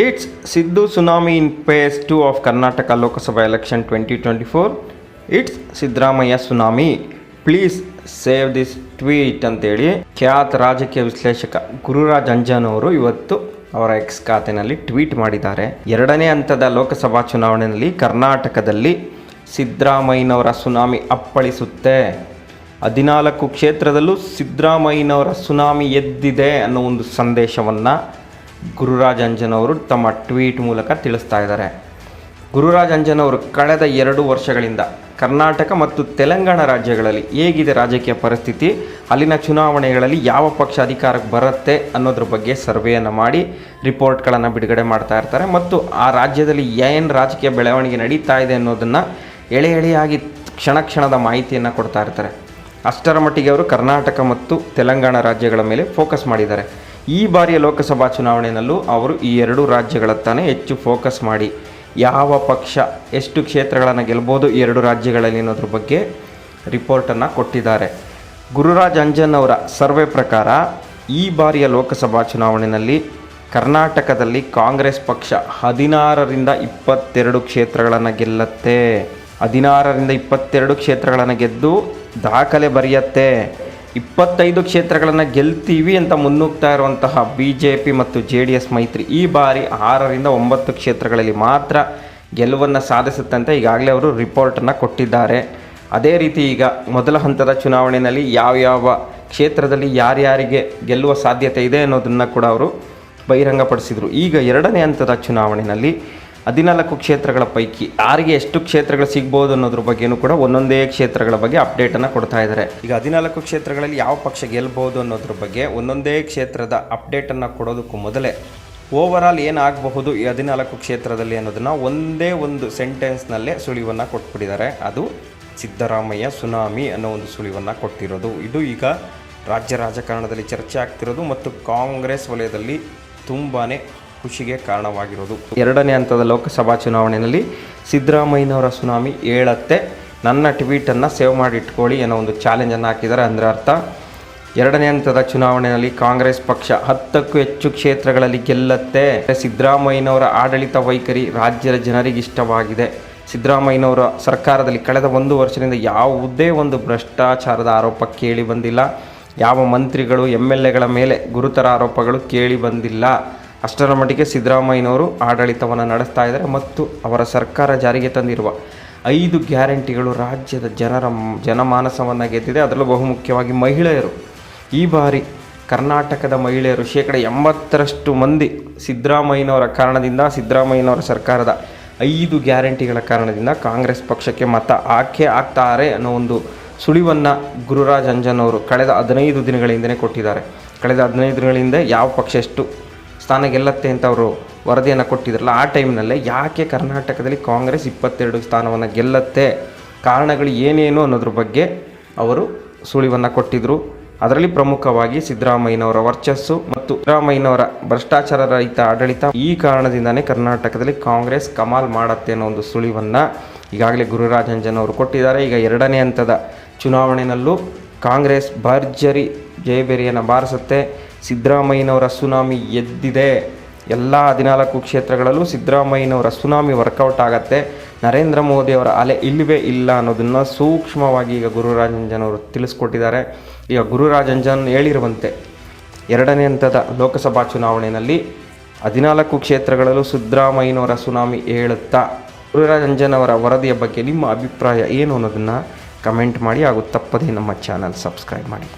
It's Siddu tsunami in phase to of Karnataka Lok Sabha election twenty twenty four it's Siddaramaiah tsunami please save this tweet ಅಂತೇಳಿ ಖ್ಯಾತ ರಾಜಕೀಯ ವಿಶ್ಲೇಷಕ ಗುರುರಾಜ್ ಅಂಜನ್ ಅವರು ಇವತ್ತು ಅವರ ಎಕ್ಸ್ ಖಾತೆನಲ್ಲಿ ಟ್ವೀಟ್ ಮಾಡಿದ್ದಾರೆ. ಎರಡನೇ ಹಂತದ ಲೋಕಸಭಾ ಚುನಾವಣೆಯಲ್ಲಿ ಕರ್ನಾಟಕದಲ್ಲಿ ಸಿದ್ದರಾಮಯ್ಯನವರ ಸುನಾಮಿ ಅಪ್ಪಳಿಸುತ್ತೆ. ಹದಿನಾಲ್ಕು ಕ್ಷೇತ್ರದಲ್ಲೂ ಸಿದ್ದರಾಮಯ್ಯನವರ ಸುನಾಮಿ ಎದ್ದಿದೆ ಅನ್ನೋ ಒಂದು ಸಂದೇಶವನ್ನು ಗುರುರಾಜ್ ಅಂಜನ್ ಅವರು ತಮ್ಮ ಟ್ವೀಟ್ ಮೂಲಕ ತಿಳಿಸ್ತಾ ಇದ್ದಾರೆ. ಗುರುರಾಜ್ ಅಂಜನ್ ಅವರು ಕಳೆದ ಎರಡು ವರ್ಷಗಳಿಂದ ಕರ್ನಾಟಕ ಮತ್ತು ತೆಲಂಗಾಣ ರಾಜ್ಯಗಳಲ್ಲಿ ಹೇಗಿದೆ ರಾಜಕೀಯ ಪರಿಸ್ಥಿತಿ? ಅಲ್ಲಿನ ಚುನಾವಣೆಗಳಲ್ಲಿ ಯಾವ ಪಕ್ಷ ಅಧಿಕಾರಕ್ಕೆ ಬರುತ್ತೆ ಅನ್ನೋದ್ರ ಬಗ್ಗೆ ಸರ್ವೆಯನ್ನು ಮಾಡಿ ರಿಪೋರ್ಟ್ಗಳನ್ನು ಬಿಡುಗಡೆ ಮಾಡ್ತಾ ಇರ್ತಾರೆ ಮತ್ತು ಆ ರಾಜ್ಯದಲ್ಲಿ ಏನು ರಾಜಕೀಯ ಬೆಳವಣಿಗೆ ನಡೀತಾ ಇದೆ ಅನ್ನೋದನ್ನು ಎಳೆ ಎಳೆಯಾಗಿ ಕ್ಷಣ ಕ್ಷಣದ ಮಾಹಿತಿಯನ್ನು ಕೊಡ್ತಾ ಇರ್ತಾರೆ. ಅಷ್ಟರ ಮಟ್ಟಿಗೆ ಅವರು ಕರ್ನಾಟಕ ಮತ್ತು ತೆಲಂಗಾಣ ರಾಜ್ಯಗಳ ಮೇಲೆ ಫೋಕಸ್ ಮಾಡಿದ್ದಾರೆ. ಈ ಬಾರಿಯ ಲೋಕಸಭಾ ಚುನಾವಣೆಯಲ್ಲೂ ಅವರು ಈ ಎರಡು ರಾಜ್ಯಗಳತ್ತಾನೆ ಹೆಚ್ಚು ಫೋಕಸ್ ಮಾಡಿ. ಯಾವ ಪಕ್ಷ ಎಷ್ಟು ಕ್ಷೇತ್ರಗಳನ್ನು ಗೆಲ್ಬೋದು ಈ ಎರಡು ರಾಜ್ಯಗಳಲ್ಲಿ ಅನ್ನೋದ್ರ ಬಗ್ಗೆ ರಿಪೋರ್ಟನ್ನು ಕೊಟ್ಟಿದ್ದಾರೆ. ಗುರುರಾಜ್ ಅಂಜನ್ ಅವರ ಸರ್ವೆ ಪ್ರಕಾರ ಈ ಬಾರಿಯ ಲೋಕಸಭಾ ಚುನಾವಣೆಯಲ್ಲಿ ಕರ್ನಾಟಕದಲ್ಲಿ ಕಾಂಗ್ರೆಸ್ ಪಕ್ಷ ಹದಿನಾರರಿಂದ ಇಪ್ಪತ್ತೆರಡು ಕ್ಷೇತ್ರಗಳನ್ನು ಗೆಲ್ಲತ್ತೆ. ಹದಿನಾರರಿಂದ ಇಪ್ಪತ್ತೆರಡು ಕ್ಷೇತ್ರಗಳನ್ನು ಗೆದ್ದು ದಾಖಲೆ ಬರೆಯತ್ತೆ. ಇಪ್ಪತ್ತೈದು ಕ್ಷೇತ್ರಗಳನ್ನು ಗೆಲ್ತೀವಿ ಅಂತ ಮುನ್ನುಗ್ತಾ ಇರುವಂತಹ ಬಿ ಜೆ ಪಿ ಮತ್ತು ಜೆ ಡಿ ಎಸ್ ಮೈತ್ರಿ ಈ ಬಾರಿ ಆರರಿಂದ ಒಂಬತ್ತು ಕ್ಷೇತ್ರಗಳಲ್ಲಿ ಮಾತ್ರ ಗೆಲುವನ್ನು ಸಾಧಿಸುತ್ತಂತೆ ಈಗಾಗಲೇ ಅವರು ರಿಪೋರ್ಟನ್ನು ಕೊಟ್ಟಿದ್ದಾರೆ. ಅದೇ ರೀತಿ ಈಗ ಮೊದಲ ಹಂತದ ಚುನಾವಣೆಯಲ್ಲಿ ಯಾವ್ಯಾವ ಕ್ಷೇತ್ರದಲ್ಲಿ ಯಾರ್ಯಾರಿಗೆ ಗೆಲ್ಲುವ ಸಾಧ್ಯತೆ ಇದೆ ಅನ್ನೋದನ್ನು ಕೂಡ ಅವರು ಬಹಿರಂಗಪಡಿಸಿದರು. ಈಗ ಎರಡನೇ ಹಂತದ ಚುನಾವಣೆಯಲ್ಲಿ ಹದಿನಾಲ್ಕು ಕ್ಷೇತ್ರಗಳ ಪೈಕಿ ಯಾರಿಗೆ ಎಷ್ಟು ಕ್ಷೇತ್ರಗಳು ಸಿಗ್ಬೋದು ಅನ್ನೋದ್ರ ಬಗ್ಗೆನೂ ಕೂಡ ಒಂದೊಂದೇ ಕ್ಷೇತ್ರಗಳ ಬಗ್ಗೆ ಅಪ್ಡೇಟನ್ನು ಕೊಡ್ತಾ ಇದ್ದಾರೆ. ಈಗ ಹದಿನಾಲ್ಕು ಕ್ಷೇತ್ರಗಳಲ್ಲಿ ಯಾವ ಪಕ್ಷ ಗೆಲ್ಬೋದು ಅನ್ನೋದ್ರ ಬಗ್ಗೆ ಒಂದೊಂದೇ ಕ್ಷೇತ್ರದ ಅಪ್ಡೇಟನ್ನು ಕೊಡೋದಕ್ಕೂ ಮೊದಲೇ ಓವರಾಲ್ ಏನಾಗಬಹುದು ಈ ಹದಿನಾಲ್ಕು ಕ್ಷೇತ್ರದಲ್ಲಿ ಅನ್ನೋದನ್ನು ಒಂದೇ ಒಂದು ಸೆಂಟೆನ್ಸ್ನಲ್ಲೇ ಸುಳಿವನ್ನು ಕೊಟ್ಬಿಟ್ಟಿದ್ದಾರೆ. ಅದು ಸಿದ್ದರಾಮಯ್ಯ ಸುನಾಮಿ ಅನ್ನೋ ಒಂದು ಸುಳಿವನ್ನ ಕೊಟ್ಟಿರೋದು. ಇದು ಈಗ ರಾಜ್ಯ ರಾಜಕಾರಣದಲ್ಲಿ ಚರ್ಚೆ ಆಗ್ತಿರೋದು ಮತ್ತು ಕಾಂಗ್ರೆಸ್ ವಲಯದಲ್ಲಿ ತುಂಬಾ ಖುಷಿಗೆ ಕಾರಣವಾಗಿರೋದು. ಎರಡನೇ ಹಂತದ ಲೋಕಸಭಾ ಚುನಾವಣೆಯಲ್ಲಿ ಸಿದ್ದರಾಮಯ್ಯನವರ ಸುನಾಮಿ ಏಳತ್ತೆ. ನನ್ನ ಟ್ವೀಟನ್ನು ಸೇವ್ ಮಾಡಿ ಇಟ್ಕೊಳ್ಳಿ ಏನೋ ಒಂದು ಚಾಲೆಂಜನ್ನು ಹಾಕಿದ್ದಾರೆ ಅಂದರೆ ಅರ್ಥ. ಎರಡನೇ ಹಂತದ ಚುನಾವಣೆಯಲ್ಲಿ ಕಾಂಗ್ರೆಸ್ ಪಕ್ಷ ಹತ್ತಕ್ಕೂ ಹೆಚ್ಚು ಕ್ಷೇತ್ರಗಳಲ್ಲಿ ಗೆಲ್ಲತ್ತೆ. ಸಿದ್ದರಾಮಯ್ಯನವರ ಆಡಳಿತ ವೈಖರಿ ರಾಜ್ಯದ ಜನರಿಗೆ ಇಷ್ಟವಾಗಿದೆ. ಸಿದ್ದರಾಮಯ್ಯನವರ ಸರ್ಕಾರದಲ್ಲಿ ಕಳೆದ ಒಂದು ವರ್ಷದಿಂದ ಯಾವುದೇ ಒಂದು ಭ್ರಷ್ಟಾಚಾರದ ಆರೋಪ ಕೇಳಿ ಬಂದಿಲ್ಲ. ಯಾವ ಮಂತ್ರಿಗಳು ಎಂ ಎಲ್ ಎಗಳ ಮೇಲೆ ಗುರುತರ ಆರೋಪಗಳು ಕೇಳಿ ಬಂದಿಲ್ಲ. ಅಷ್ಟರ ಮಟ್ಟಿಗೆ ಸಿದ್ದರಾಮಯ್ಯನವರು ಆಡಳಿತವನ್ನು ನಡೆಸ್ತಾ ಇದ್ದಾರೆ ಮತ್ತು ಅವರ ಸರ್ಕಾರ ಜಾರಿಗೆ ತಂದಿರುವ ಐದು ಗ್ಯಾರಂಟಿಗಳು ರಾಜ್ಯದ ಜನರ ಜನಮಾನಸವನ್ನು ಗೆದ್ದಿದೆ. ಅದರಲ್ಲೂ ಬಹುಮುಖ್ಯವಾಗಿ ಮಹಿಳೆಯರು. ಈ ಬಾರಿ ಕರ್ನಾಟಕದ ಮಹಿಳೆಯರು ಶೇಕಡ ಎಂಬತ್ತರಷ್ಟು ಮಂದಿ ಸಿದ್ದರಾಮಯ್ಯನವರ ಕಾರಣದಿಂದ, ಸಿದ್ದರಾಮಯ್ಯನವರ ಸರ್ಕಾರದ ಐದು ಗ್ಯಾರಂಟಿಗಳ ಕಾರಣದಿಂದ ಕಾಂಗ್ರೆಸ್ ಪಕ್ಷಕ್ಕೆ ಮತ ಆಕೆ ಆಗ್ತಾರೆ ಅನ್ನೋ ಒಂದು ಸುಳಿವನ್ನು ಗುರುರಾಜ್ ಅಂಜನ್ ಅವರು ಕಳೆದ ಹದಿನೈದು ದಿನಗಳಿಂದಲೇ ಕೊಟ್ಟಿದ್ದಾರೆ. ಕಳೆದ ಹದಿನೈದು ದಿನಗಳಿಂದ ಯಾವ ಪಕ್ಷ ಎಷ್ಟು ಸ್ಥಾನ ಗೆಲ್ಲತ್ತೆ ಅಂತ ಅವರು ವರದಿಯನ್ನು ಕೊಟ್ಟಿದ್ರಲ್ಲ, ಆ ಟೈಮ್ನಲ್ಲೇ ಯಾಕೆ ಕರ್ನಾಟಕದಲ್ಲಿ ಕಾಂಗ್ರೆಸ್ ಇಪ್ಪತ್ತೆರಡು ಸ್ಥಾನವನ್ನು ಗೆಲ್ಲತ್ತೆ? ಕಾರಣಗಳು ಏನೇನು ಅನ್ನೋದ್ರ ಬಗ್ಗೆ ಅವರು ಸುಳಿವನ್ನು ಕೊಟ್ಟಿದ್ದರು ಅದರಲ್ಲಿ ಪ್ರಮುಖವಾಗಿ ಸಿದ್ದರಾಮಯ್ಯನವರ ವರ್ಚಸ್ಸು ಮತ್ತು ಸಿದ್ದರಾಮಯ್ಯನವರ ಭ್ರಷ್ಟಾಚಾರ ರಹಿತ ಆಡಳಿತ. ಈ ಕಾರಣದಿಂದನೇ ಕರ್ನಾಟಕದಲ್ಲಿ ಕಾಂಗ್ರೆಸ್ ಕಮಾಲ್ ಮಾಡತ್ತೆ ಅನ್ನೋ ಒಂದು ಸುಳಿವನ್ನು ಈಗಾಗಲೇ ಗುರುರಾಜಂಜನ್ ಅವರು ಕೊಟ್ಟಿದ್ದಾರೆ. ಈಗ ಎರಡನೇ ಹಂತದ ಚುನಾವಣೆಯಲ್ಲೂ ಕಾಂಗ್ರೆಸ್ ಭರ್ಜರಿ ಜಯಬೇರಿಯನ್ನು ಬಾರಿಸುತ್ತೆ. ಸಿದ್ದರಾಮಯ್ಯನವರ ಸುನಾಮಿ ಎದ್ದಿದೆ. ಎಲ್ಲ ಹದಿನಾಲ್ಕು ಕ್ಷೇತ್ರಗಳಲ್ಲೂ ಸಿದ್ದರಾಮಯ್ಯನವರ ಸುನಾಮಿ ವರ್ಕೌಟ್ ಆಗತ್ತೆ. ನರೇಂದ್ರ ಮೋದಿಯವರ ಅಲೆ ಇಲ್ಲವೇ ಇಲ್ಲ ಅನ್ನೋದನ್ನು ಸೂಕ್ಷ್ಮವಾಗಿ ಈಗ ಗುರುರಾಜಂಜನ್ ಅವರು ತಿಳಿಸ್ಕೊಟ್ಟಿದ್ದಾರೆ. ಈಗ ಗುರುರಾಜಂಜನ್ ಹೇಳಿರುವಂತೆ ಎರಡನೇ ಹಂತದ ಲೋಕಸಭಾ ಚುನಾವಣೆಯಲ್ಲಿ ಹದಿನಾಲ್ಕು ಕ್ಷೇತ್ರಗಳಲ್ಲೂ ಸಿದ್ದರಾಮಯ್ಯನವರ ಸುನಾಮಿ ಹೇಳುತ್ತಾ ಗುರುರಾಜಂಜನ್ ಅವರ ವರದಿಯ ಬಗ್ಗೆ ನಿಮ್ಮ ಅಭಿಪ್ರಾಯ ಏನು ಅನ್ನೋದನ್ನು ಕಮೆಂಟ್ ಮಾಡಿ ಹಾಗೂ ತಪ್ಪದೇ ನಮ್ಮ ಚಾನಲ್ ಸಬ್ಸ್ಕ್ರೈಬ್ ಮಾಡಿ.